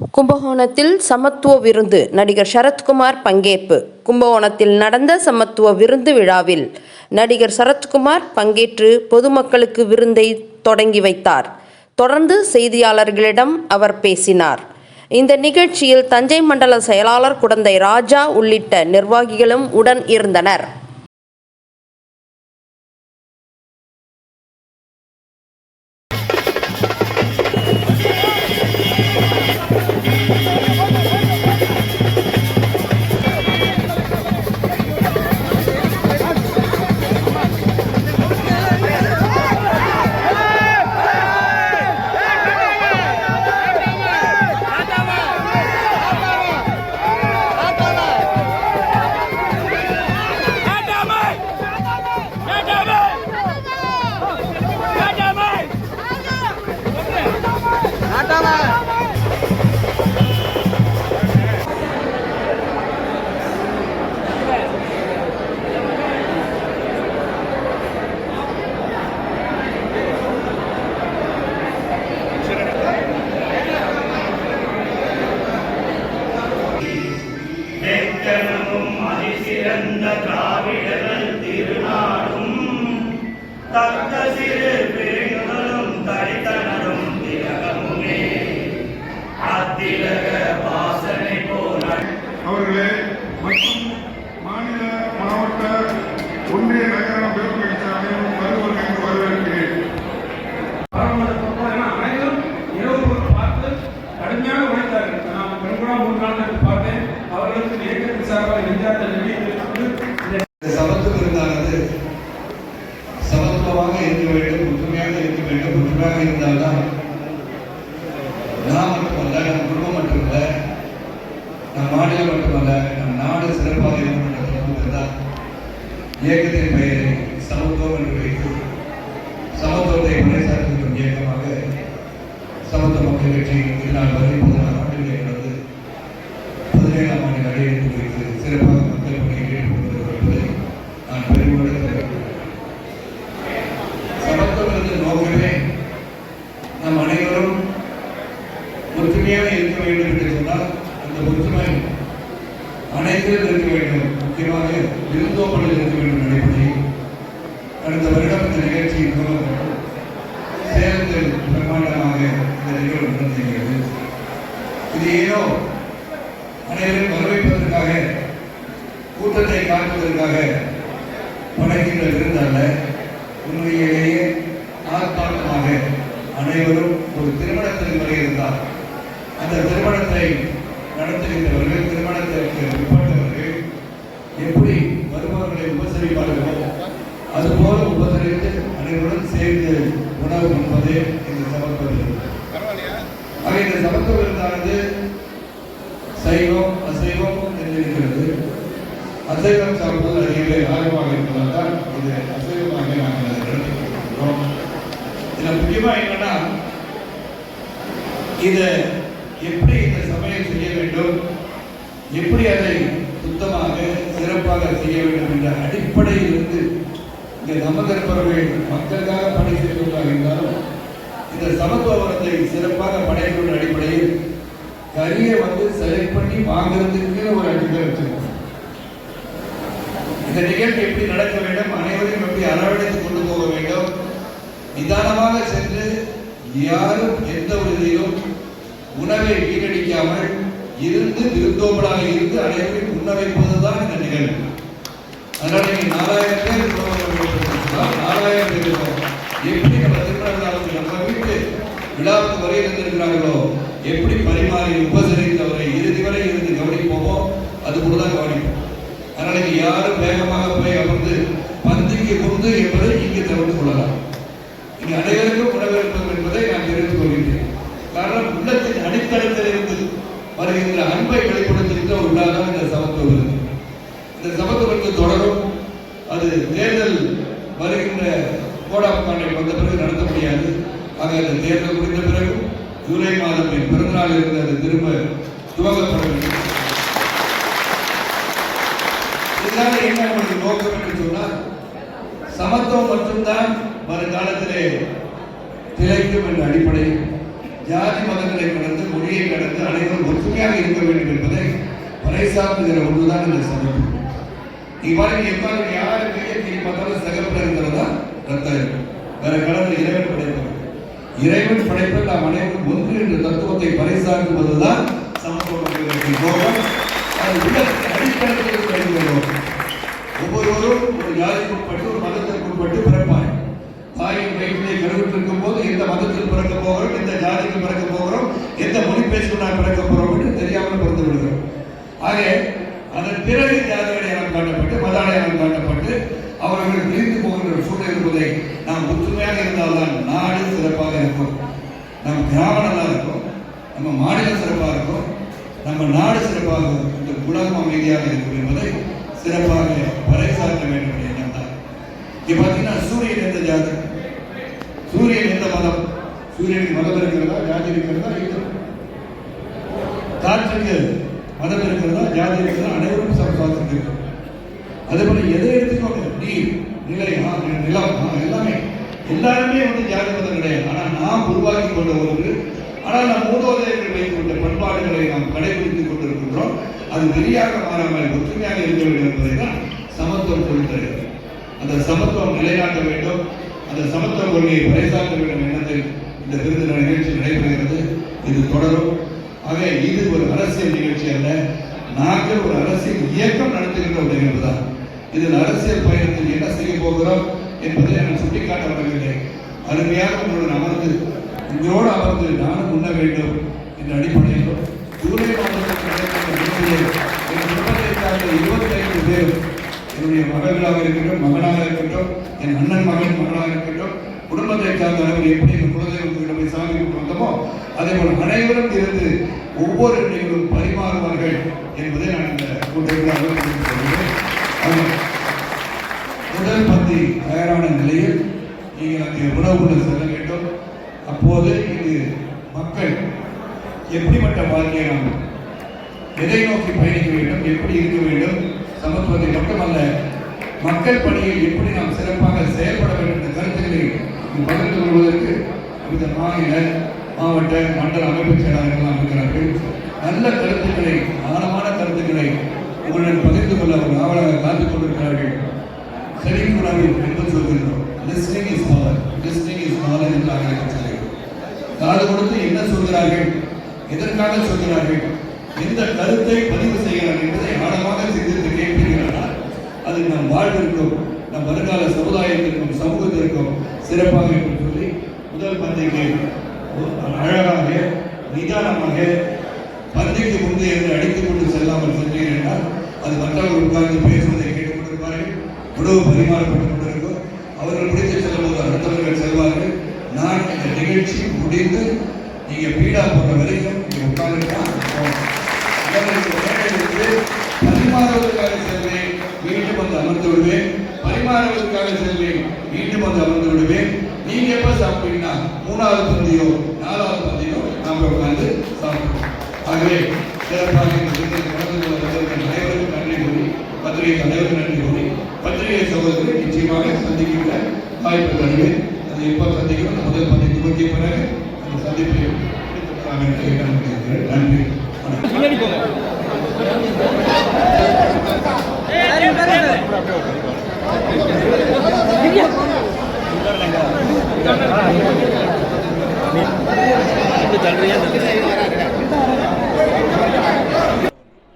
கும்பகோணத்தில் சமத்துவ விருந்து நடிகர் சரத்குமார் பங்கேற்பு. கும்பகோணத்தில் நடந்த சமத்துவ விருந்து விழாவில் நடிகர் சரத்குமார் பங்கேற்று பொதுமக்களுக்கு விருந்தை தொடங்கி வைத்தார். தொடர்ந்து செய்தியாளர்களிடம் அவர் பேசினார். இந்த நிகழ்ச்சியில் தஞ்சை மண்டல செயலாளர் குடந்தை ராஜா உள்ளிட்ட நிர்வாகிகளும் உடன் இருந்தனர். the it. வேண்டும் இருந்தால்தான் நான் மட்டுமல்ல நம் குடும்பம் மட்டுமல்ல நம் மாநிலம் மட்டுமல்ல நம் நாடு சிறப்பாக இருக்கும் என்ற இயக்கத்தின் பெயரை சமத்துவம் என்று வைத்து சமத்துவத்தை பறைசாற்றும் இயக்கமாக சமத்துவ மக்கள் கட்சி இதனால் வரை பதினாறு ஆண்டுகளை கடந்து பதினேழாம் ஆண்டு அடையெடுத்து வைத்து சிறப்பாக மக்கள் பணியில் ஈடுபட்டு வருவதை நான் பெருமையோடு தெரிவிக்கிறேன் சமத்துவத்தின் நோக்கமே நம் அனைவரும் ஒற்றுமையாக இருக்க வேண்டும் என்று சொன்னால் அந்த ஒற்றுமை அனைத்திலும் இருக்க வேண்டும் முக்கியமாக விருந்தோம்பலில் இருக்க வேண்டும் என்ற அடுத்த வருடம் இந்த நிகழ்ச்சி மூலம் சேலத்தில் பிரம்மாண்டமாக இந்த நிகழ்வு நடந்திருக்கிறது இது ஏதோ அனைவரும் வரவேற்பதற்காக கூட்டத்தை காட்டுவதற்காக படைக்கின்ற விருந்தல்ல உண்மையிலேயே ஆத்மார்த்தமாக அனைவரும் ஒரு திருமணத்திற்கு வரை இருந்தார் அந்த திருமணத்தை நடத்துகின்றவர்கள் திருமணத்திற்கு உட்பட்டவர்கள் எப்படி வருபவர்களை உபசரிப்பார்களோ அதுபோல உபசரித்து அனைவருடன் சேர்ந்து உணவு உண்பதே இந்த சமத்துவ விருந்து ஆக இந்த சமத்துவ விருந்தானது சைவம் அசைவம் என்று இருக்கிறது. அசைவம் சாப்பிடுவது அதிகவே ஆர்வமாக இருப்பதால் தான் இது அசைவமாக நாங்கள் அதை இதில் முக்கியமாக என்னன்னா இதை எப்படி இந்த சமையல் செய்ய வேண்டும் எப்படி அதை சுத்தமாக சிறப்பாக செய்ய வேண்டும் என்ற அடிப்படையில் இருந்து இந்த நமது இருப்பவர்கள் மக்களுக்காக பணி செய்வதாக இருந்தாலும் இந்த சமத்துவத்தை சிறப்பாக படைக்கின்ற அடிப்படையில் கரியை வந்து செலக்ட் பண்ணி வாங்குறதுக்கு ஒரு அஞ்சு வச்சிருக்கோம். இந்த நிகழ்ச்சி எப்படி நடக்க வேண்டும் அனைவரையும் எப்படி அரவணைத்து கொண்டு போக வேண்டும்? நிதானமாக சென்று யாரும் எந்த ஒரு இதிலும் உணவை வீணடிக்காமல் இருந்து விருந்தோம்பலாக இருந்து அனைவரையும் உண்ண வைப்பதுதான் இந்த நிகழ்வு. அதனால நீங்க நாலாயிரம் பேர் நாலாயிரம் பேர் எப்படி நம்ம திருமண விழாவுக்கு நம்ம வீட்டு விழாவுக்கு வரை இருந்திருக்கிறார்களோ எப்படி பரிமாறி உபசரித்தவரை இறுதி வரை இருந்து கவனிப்போமோ அது கூட தான் கவனிப்போம் அதனால யாரும் வேகமாக போய் அமர்ந்து பந்திக்கு முந்து என்பதை இங்கே தவிர்த்து கொள்ளலாம். இங்க அனைவருக்கும் உணவு என்பதை நான் தெரிந்து கொள்கின்றேன். காரணம் உள்ளத்தின் அடித்தளத்தில் இருந்து வருகின்ற அன்பை வெளிப்படுத்துகின்ற ஒரு தான் இந்த சமத்துவ விருது இந்த சமத்துவத்தை தொடரும். அது தேர்தல் வருகின்ற கோடாப்பாண்டை வந்த பிறகு நடத்த முடியாது. ஆக அந்த தேர்தல் முடிந்த பிறகு ஜூலை மாதம் என் பிறந்தநாள் இருந்து அது திரும்ப துவங்கப்பட வேண்டும். இதனால என்ன நம்முடைய நோக்கம் என்று சொன்னால் சமத்துவம் மட்டும்தான் வருங்காலத்திலே திளைக்கும் என்ற அடிப்படையில் ஜாதி மதங்களை கடந்து மொழியை கடந்து அனைவரும் ஒற்றுமையாக இருக்க வேண்டும் என்பதை பறைசாற்றுகிற ஒன்றுதான் இந்த சமத்துவம். இவ்வாறு எவ்வாறு யாருக்கு திரும்பி பார்த்தாலும் சிகப்புல இருக்கிறதா ரத்தம் வேற கடவுள் இறைவன் படைப்பது இறைவன் படைப்பில் நாம் அனைவரும் ஒன்று என்ற தத்துவத்தை பறைசாற்றுவதுதான் சமத்துவம் ஒவ்வொருவரும் ஒரு ஜாதிக்குட்பட்டு ஒரு மதத்திற்குட்பட்டு பிறப்பார் தாயின் வயிற்றை கருவிட்டிருக்கும் போது எந்த மதத்தில் பிறக்க போகிறோம் எந்த ஜாதிக்கு பிறக்க போகிறோம் எந்த மொழி பேசுவதா பிறக்க போகிறோம் என்று தெரியாமல் பிறந்து விடுகிறோம். ஆக அதன் பிறகு ஜாதி அடையாளம் காட்டப்பட்டு மத அடையாளம் காட்டப்பட்டு அவர்கள் பிரிந்து போகின்ற சூழல் இருப்பதை நாம் ஒற்றுமையாக இருந்தால்தான் நாடு சிறப்பாக இருக்கும். நம்ம கிராமம் நல்லா இருக்கும். நம்ம மாநிலம் சிறப்பாக இருக்கும். நம்ம நாடு சிறப்பாக இருக்கும். இந்த உலகம் அமைதியாக இருக்கும் என்பதை சிறப்பாக பறைசாற்ற வேண்டும் என்ற எண்ணம் தான். இங்க பார்த்தீங்கன்னா சூரியன் எந்த ஜாதி? சூரியன் எந்த மதம்? சூரியனுக்கு மதம் இருக்கிறதா? ஜாதி இருக்கிறதா? இல்லை. காற்றுக்கு மதம் இருக்கிறதா? ஜாதி இருக்கிறதா? அனைவரும் சமசுவாசம் அதே போல எதை எடுத்துக்கோங்க? நீர் நிலம் ஆ, எல்லாமே. எல்லாருமே வந்து ஜாதி மதம் கிடையாது. ஆனால் நாம் உருவாக்கி கொண்ட ஒன்று. ஆனால் நம் மூதோதயங்கள் வைத்துள்ள கொண்ட பண்பாடுகளை நாம் கடைபிடித்துக் கொண்டிருக்கின்றோம். அது வெளியாக மாறாமல் ஒற்றுமையாக இருக்க வேண்டும் என்பதை தான் சமத்துவம் கொள்கிறது அந்த சமத்துவம் நிலைநாட்ட வேண்டும். அந்த சமத்துவ கொள்கையை பறைசாற்ற வேண்டும் எண்ணத்தில் இந்த விருது நிகழ்ச்சி நடைபெறுகிறது. இது தொடரும். ஆக இது ஒரு அரசியல் நிகழ்ச்சி அல்ல. நாங்கள் ஒரு அரசியல் இயக்கம் நடத்துகின்ற ஒரு நிகழ்வு தான் இதில் அரசியல் பயணத்தில் என்ன செய்ய போகிறோம் என்பதை நான் சுட்டிக்காட்ட வரவில்லை அருமையாக உங்களுடன் அமர்ந்து உங்களோடு அமர்ந்து நானும் உண்ண வேண்டும் என்ற அடிப்படையில் ஜூலை மாதத்தில் என் குடும்பத்தை இருபத்தைந்து பேர் என்னுடைய மகளாக இருக்கட்டும் மகனாக இருக்கட்டும் என் அண்ணன் மகன் மகனாக இருக்கட்டும் குடும்பத்தை சார்ந்த அளவில் எப்படி எங்கள் குலதெய்வத்துக்கு போய் சாமி கும்பிட்டு வந்தோமோ அதே போல் அனைவரும் இருந்து ஒவ்வொரு நிகழ்வும் பரிமாறுவார்கள் என்பதை நான் இந்த கூட்டத்தில் முதல் பந்தி தயாரான நிலையில் நீங்கள் அந்த உணவுக்குள்ள செல்ல வேண்டும். அப்போது இது மக்கள் எப்படிப்பட்ட வாழ்க்கையை நாம் எதை நோக்கி பயணிக்க வேண்டும் எப்படி இருக்க வேண்டும் சமத்துவத்தை மட்டுமல்ல மக்கள் பணியில் எப்படி நாம் சிறப்பாக செயல்பட வேண்டும் என்ற கருத்துக்களை பகிர்ந்து கொள்வதற்கு இந்த மாநில மாவட்ட மண்டல அமைப்பு செயலாளர்கள்லாம் இருக்கிறார்கள். நல்ல கருத்துக்களை ஆழமான கருத்துக்களை உங்களுடன் பகிர்ந்து கொள்ள ஒரு ஆவலாக காத்துக் கொண்டிருக்கிறார்கள். செழிப்புணர்வில் என்று சொல்கின்றோம் listening is power listening is knowledge என்று ஆங்கிலத்தில் சொல்கிறோம் காது கொடுத்து என்ன சொல்கிறார்கள்? எதற்காக சொல்கிறார்கள்? எந்த கருத்தை பதிவு செய்கிறார்கள் என்பதை ஆழமாக சிந்தித்து கேட்பீர்களானால் அது நம் வாழ்விற்கும் நம் வருங்கால சமுதாயத்திற்கும் சமூகத்திற்கும் சிறப்பாக என்று சொல்லி முதல் பந்திக்கு அழகாக நிதானமாக பந்திக்கு முந்தைய என்று அடித்துக் கொண்டு செல்லாமல் சென்றீர்கள் என்றால் அது மற்றவர்கள் உட்கார்ந்து பேசுவதை உணவு பரிமாறப்பட்டுக் கொண்டிருக்கும் அவர்கள் பிடித்து செல்லும்போது அடுத்தவர்கள் செல்வார்கள். நான் இந்த நிகழ்ச்சி முடிந்து நீங்கள் பீடா போன்ற வரைக்கும் நீங்கள் உட்கார்ந்துதான் பரிமாறுவதற்காக செல்வேன். மீண்டும் வந்து அமர்ந்து விடுவேன். பரிமாறுவதற்காக செல்வேன். மீண்டும் வந்து அமர்ந்து விடுவேன். நீங்க எப்ப சாப்பிட்டீங்கன்னா மூணாவது பந்தியோ நாலாவது பந்தியோ நாம உட்கார்ந்து சாப்பிடுவோம். ஆகவே சிறப்பாக தருவேன் அது எப்போ சந்திக்கிறோம் அந்த முதல் பந்தி துவக்கிய பிறகு அந்த சந்திப்பை நன்றி வணக்கம்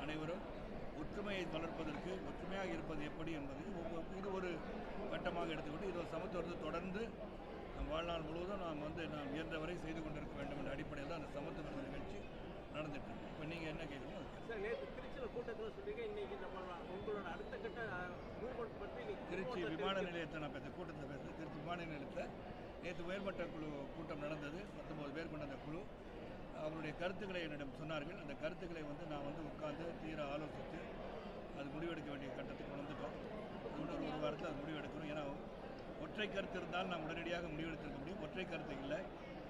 அனைவரும் ஒற்றுமையை வளர்ப்பதற்கு ஒற்றுமையாக இருப்பது எப்படி என்பது ஒவ்வொரு இது ஒரு கட்டமாக சமத்துவத்தை தொடர்ந்து நம் வாழ்நாள் முழுவதும் நாம் வந்து நாம் இயன்றவரை செய்து கொண்டிருக்க வேண்டும் என்ற அடிப்படையில் தான் அந்த சமத்துவ நிகழ்ச்சி நடந்துட்டு இருக்கு. இப்போ நீங்கள் என்ன நேற்று திருச்சியில் கூட்டத்தில் சொன்னீங்க இன்னைக்கு உங்களோட அடுத்த கட்ட மூவ்மெண்ட் பற்றி இன்னைக்கு திருச்சி விமான நிலையத்தை நான் பேச கூட்டத்தை பேசுகிறேன் திருச்சி விமான நிலையத்தில் நேற்று உயர்மட்ட குழு கூட்டம் நடந்தது. பத்தொன்பது பேர் கொண்ட அந்த குழு. அவருடைய கருத்துக்களை என்னிடம் சொன்னார்கள். அந்த கருத்துக்களை வந்து நான் வந்து உட்கார்ந்து தீர ஆலோசித்து அது முடிவெடுக்க வேண்டிய கட்டத்துக்கு வந்துட்டோம் இன்னொரு ஒரு வாரத்தில் அது முடிவெடுக்கணும். ஏன்னா ஒற்றை கருத்து இருந்தால் நாம் உடனடியாக முடிவெடுத்திருக்க முடியும். ஒற்றை கருத்து இல்லை.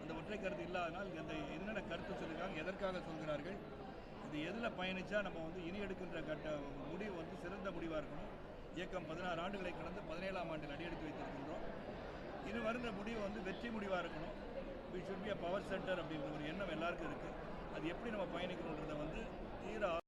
அந்த ஒற்றை கருத்து இல்லாதனால் இந்த என்னென்ன கருத்து சொல்லியிருக்காங்க எதற்காக சொல்கிறார்கள் இது எதில் பயணித்தா நம்ம வந்து இனி எடுக்கின்ற கட்ட முடிவு வந்து சிறந்த முடிவாக இருக்கணும். இயக்கம் பதினாறு ஆண்டுகளை கடந்து பதினேழாம் ஆண்டில் அடியெடுத்து வைத்திருக்கின்றோம். இனி வருகிற முடிவு வந்து வெற்றி முடிவாக இருக்கணும். We should be a power centre அப்படின்ற ஒரு எண்ணம் எல்லாருக்கும் இருக்குது அது எப்படி நம்ம பயணிக்கணுன்றதை வந்து தீர